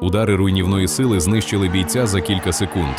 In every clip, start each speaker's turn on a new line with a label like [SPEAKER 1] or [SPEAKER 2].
[SPEAKER 1] Удари руйнівної сили знищили бійця за кілька секунд.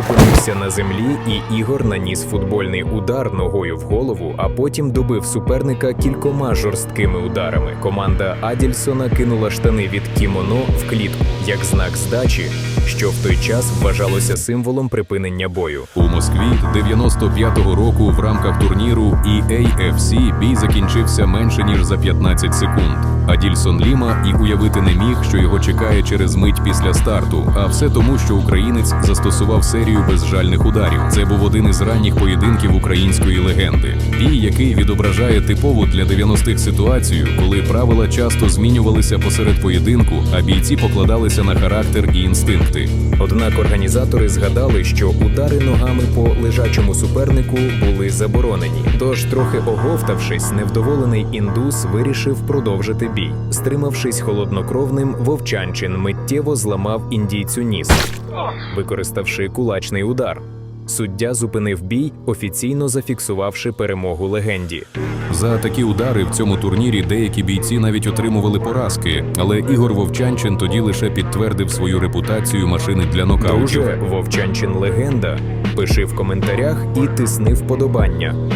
[SPEAKER 2] Опинився на землі, і Ігор наніс футбольний удар ногою в голову, а потім добив суперника кількома жорсткими ударами. Команда Адільсона кинула штани від кімоно в клітку як знак здачі, що в той час вважалося символом припинення бою.
[SPEAKER 1] У Москві 95-го року в рамках турніру EAFC бій закінчився менше ніж за 15 секунд. Адільсон Ліма і уявити не міг, що його чекає через мить після старту. А все тому, що українець застосував серію безжальних ударів. Це був один із ранніх поєдинків української легенди. Бій, який відображає типову для 90-х ситуацію, коли правила часто змінювалися посеред поєдинку, а бійці покладалися на характер і інстинкти.
[SPEAKER 2] Однак організатори згадали, що удари ногами по лежачому супернику були заборонені. Тож, трохи оговтавшись, невдоволений індус вирішив продовжити бій. Стримавшись холоднокровним, вовчанчин миттєво зламав індійцю ніс, використавши кулачний удар. Суддя зупинив бій, офіційно зафіксувавши перемогу легенді.
[SPEAKER 1] За такі удари в цьому турнірі деякі бійці навіть отримували поразки, але Ігор Вовчанчин тоді лише підтвердив свою репутацію машини для нокаутів.
[SPEAKER 2] Друже, вовчанчин легенда. Пиши в коментарях і тисни вподобання.